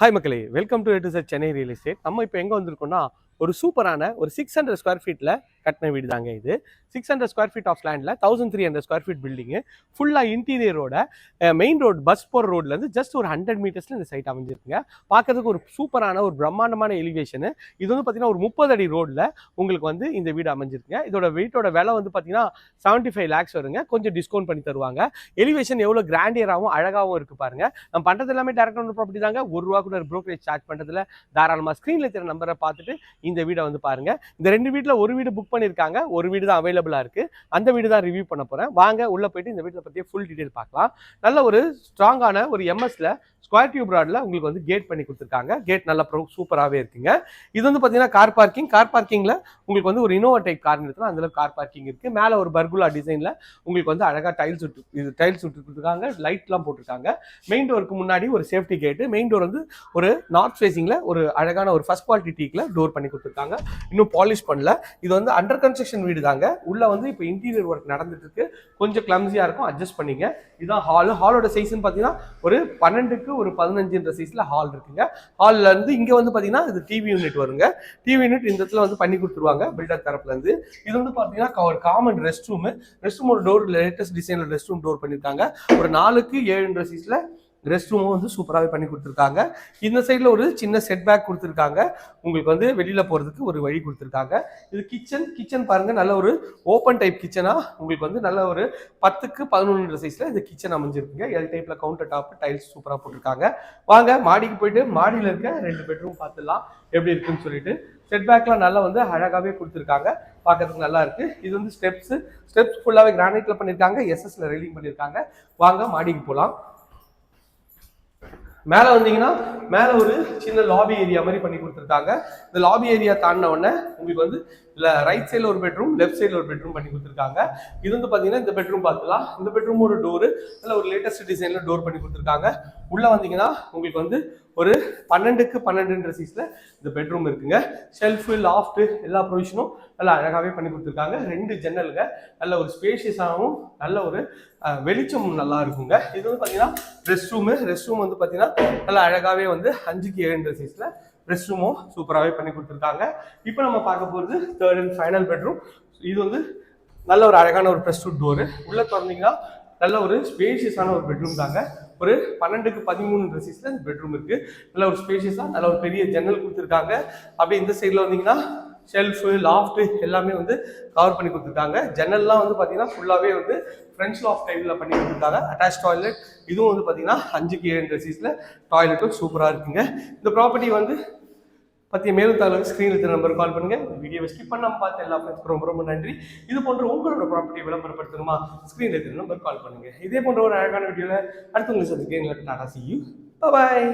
Hi மக்களே welcome to எட்டு sir Chennai real estate நம்ம இப்போ எங்கே வந்திருக்கோம்னா ஒரு சூப்பரான ஒரு சிக்ஸ் ஹண்ட்ரட் ஸ்கொயர் ஃபீட்டில் கட்டின வீடு தாங்க இது. Six hundred square feet of லேண்டில் thousand three hundred square feet building ஃபுல்லாக இன்டீரியரோட மெயின் ரோடு பஸ் போகிற ரோட்லேருந்து ஜஸ்ட் ஒரு ஹண்ட்ரட் மீட்டர்ஸில் இந்த சைட் அமைஞ்சிருக்குங்க. பார்க்கறதுக்கு ஒரு சூப்பரான ஒரு பிரம்மாண்டமான எலிவேஷனு இது வந்து பார்த்தீங்கன்னா ஒரு முப்பது அடி ரோடில் உங்களுக்கு வந்து இந்த வீடு அமைஞ்சிருக்குங்க. இதோட வீட்டோட விலை வந்து பார்த்தீங்கன்னா செவன்ட்டி ஃபைவ் லேக்ஸ் வருங்க. கொஞ்சம் டிஸ்கவுண்ட் பண்ணி தருவாங்க. எலிவேஷன் எவ்வளோ கிராண்டியராகவும் அழகாகவும் இருக்குது பாருங்கள் நம்ம பண்ணுறது எல்லாமே டேரக்ட் ஒன்று ப்ராப்பர்ட்டி தாங்க. ஒரு ரூபா கூட ப்ரோக்கரேஜ் சார்ஜ் பண்ணுறதுல தாராளமாக ஸ்க்ரீனில் இருக்கிற நம்பரை பார்த்துட்டு இந்த வீடை வந்து பாருங்கள் இந்த ரெண்டு வீட்டில் ஒரு வீடு புக் பண்ணியிருக்காங்க ஒரு வீடு தான் அவைலபிளாக இருக்குது அந்த வீடு தான் ரிவ்யூ பண்ண போகிறேன் வாங்க உள்ளே போயிட்டு இந்த வீட்டில் பற்றிய ஃபுல் டீட்டெயில் பார்க்கலாம். நல்ல ஒரு ஸ்ட்ராங்கான ஒரு எம்எஸ்ல ஸ்கொயர் டியூப் ராடில் உங்களுக்கு வந்து கேட் பண்ணி கொடுத்துருக்காங்க. கேட் நல்லா ப்ரோ சூப்பராகவே இருக்குங்க. இது வந்து பார்த்தீங்கன்னா கார் பார்க்கிங் கார் பார்க்கிங்கில் உங்களுக்கு வந்து ஒரு இனோவா டைப் கார் நிறுத்தலாம். அதில் கார் பார்க்கிங் இருக்குது மேலே ஒரு பர்குலா டிசைனில் உங்களுக்கு வந்து அழகாக டைல்ஸ் விட்டு இது டைல்ஸ் விட்டு கொடுத்துருக்காங்க. லைட்லாம் போட்டிருக்காங்க. மெயின் டோருக்கு முன்னாடி ஒரு சேஃப்டி கேட்டு மெயின் டோர் வந்து ஒரு நார்த் ஃபேஸிங்கில் ஒரு அழகான ஒரு ஃபஸ்ட் குவாலிட்டி டீக்கில் டோர் பண்ணி கொடுத்துருக்காங்க. இன்னும் பாலிஷ் பண்ணல. இது வந்து அண்டர் கன்ஸ்ட்ரக்ஷன் வீடு தாங்க. உள்ள வந்து இப்போ இன்டீரியர் ஒர்க் நடந்துட்டு இருக்கு கொஞ்சம் கிளம்ஸியாக இருக்கும். அட்ஜஸ்ட் பண்ணிங்க. இதுதான் ஹால் ஹாலோட சைஸ்னு பார்த்தீங்கன்னா ஒரு பன்னெண்டுக்கு ஒரு பதினஞ்சுன்ற சைஸ்ல ஹால் இருக்குங்க. ஹாலில் இருந்து இங்கே வந்து பார்த்தீங்கன்னா இது டிவி யூனிட் வருங்க. டிவி யூனிட் இந்த இடத்துல வந்து பண்ணி கொடுத்துருவாங்க பில்டர் தரப்புல இருந்து. இது வந்து பார்த்தீங்கன்னா ஒரு காமன் ரெஸ்ட் ரூமு ரெஸ்ட் ரூமோட டோர் லேட்டஸ்ட் டிசைனில் ரெஸ்ட் ரூம் டோர் பண்ணியிருக்காங்க ஒரு நாலுக்கு ஏழுன்ற சைஸ்ல ரெஸ்ட் ரூமும் வந்து சூப்பராகவே பண்ணி கொடுத்துருக்காங்க. இந்த சைடில் ஒரு சின்ன செட் பேக் கொடுத்துருக்காங்க. உங்களுக்கு வந்து வெளியில் போகிறதுக்கு ஒரு வழி கொடுத்துருக்காங்க. இது கிச்சன் கிச்சன் பாருங்கள் நல்ல ஒரு ஓப்பன் டைப் கிச்சனாக உங்களுக்கு வந்து நல்ல ஒரு பத்துக்கு பதினொன்று சைஸில் இந்த கிச்சன் அமைஞ்சிருக்குங்க. எல் டைப்பில் கவுண்டர் டாப் டைல்ஸ் சூப்பராக போட்டிருக்காங்க. வாங்க மாடிக்கு போயிட்டு மாடியில் இருக்க ரெண்டு பெட்ரூம் பார்த்துடலாம் எப்படி இருக்குன்னு சொல்லிட்டு. செட் பேக்லாம் நல்லா வந்து அழகாகவே கொடுத்துருக்காங்க. பார்க்கறதுக்கு நல்லா இருக்கு. இது வந்து ஸ்டெப்ஸ் ஸ்டெப்ஸ் ஃபுல்லாகவே கிரானைட்ல பண்ணியிருக்காங்க எஸ்எஸ்ல ரெயிலிங் பண்ணியிருக்காங்க வாங்க மாடிக்கு போகலாம் மேலே வந்தீங்கன்னா மேலே ஒரு சின்ன லாபி ஏரியா மாதிரி பண்ணி கொடுத்துருக்காங்க. இந்த லாபி ஏரியா தாண்டின உடனே உங்களுக்கு வந்து இல்லை ரைட் சைடில் ஒரு பெட்ரூம் லெஃப்ட் சைடில் ஒரு பெட்ரூம் பண்ணி கொடுத்துருக்காங்க. இது வந்து பார்த்தீங்கன்னா இந்த பெட்ரூம் பார்த்துக்கலாம் இந்த பெட்ரூம் ஒரு டோரு நல்ல ஒரு லேட்டஸ்ட் டிசைனில் டோர் பண்ணி கொடுத்துருக்காங்க. உள்ளே வந்தீங்கன்னா உங்களுக்கு வந்து ஒரு பன்னெண்டுக்கு பன்னெண்டுன்ற சீஸில் இந்த பெட்ரூம் இருக்குங்க. ஷெல்ஃபு லாஃப்ட்டு எல்லா ப்ரொவிஷனும் நல்லா அழகாகவே பண்ணி கொடுத்துருக்காங்க. ரெண்டு ஜன்னலுங்க. நல்ல ஒரு ஸ்பேஷியஸாகவும் நல்ல ஒரு வெளிச்சமும் வெளிச்சம் நல்லா இருக்குங்க. இது வந்து பார்த்தீங்கன்னா ரெஸ்ட் ரூமு ரெஸ்ட் ரூம் வந்து பார்த்தீங்கன்னா நல்லா அழகாகவே வந்து அஞ்சுக்கு ஏழுன்ற சீஸில் ரெஸ்ட் ரூமும் சூப்பராகவே பண்ணி கொடுத்துருக்காங்க. இப்போ நம்ம பார்க்க போகிறது தேர்ட் அண்ட் ஃபைனல் பெட்ரூம் இது வந்து நல்ல ஒரு அழகான ஒரு ப்ரெஸ் டூட் டோரு உள்ளே திறந்தீங்கன்னா நல்ல ஒரு ஸ்பேஷியஸான ஒரு பெட்ரூம் தாங்க. ஒரு பன்னெண்டுக்கு பதிமூணு ட்ரெஸ்ஸில் இந்த பெட்ரூம் இருக்குது நல்ல ஒரு ஸ்பேஷியஸாக நல்ல ஒரு பெரிய ஜன்னல் கொடுத்துருக்காங்க. அப்படியே இந்த சைடில் வந்தீங்கன்னா ஷெல்ஃபு லாஃப்ட்டு எல்லாமே வந்து கவர் பண்ணி கொடுத்துருக்காங்க ஜன்னல்லாம் வந்து பார்த்தீங்கன்னா ஃபுல்லாகவே வந்து ஃப்ரெண்ட்ஸ் லாஃப்ட் டைப்பில் பண்ணி கொடுத்துருக்காங்க அட்டாச் டாய்லெட் இதுவும் வந்து பார்த்தீங்கன்னா அஞ்சுக்கு ஏழு சீஸில் டாய்லெட்டும் சூப்பராக இருக்குங்க. இந்த ப்ராப்பர்ட்டி வந்து பற்றிய மேலும் தகவல் ஸ்க்ரீனில் இருக்கிற நம்பர் கால் பண்ணுங்க. வீடியோவை ஸ்கிப் பண்ணாமல் பார்த்து எல்லா ஃப்ரெண்ட்ஸ்க்கு ரொம்ப ரொம்ப நன்றி. இது போன்ற உங்களோட ப்ராப்பர்ட்டியை விளம்பரப்படுத்தணுமா? ஸ்க்ரீனில் இருக்கிற நம்பர் கால் பண்ணுங்கள் இதே போன்ற ஒரு அழகான வீடியோவில் அடுத்து உங்களை சந்திக்கிறேன். Tata C you bye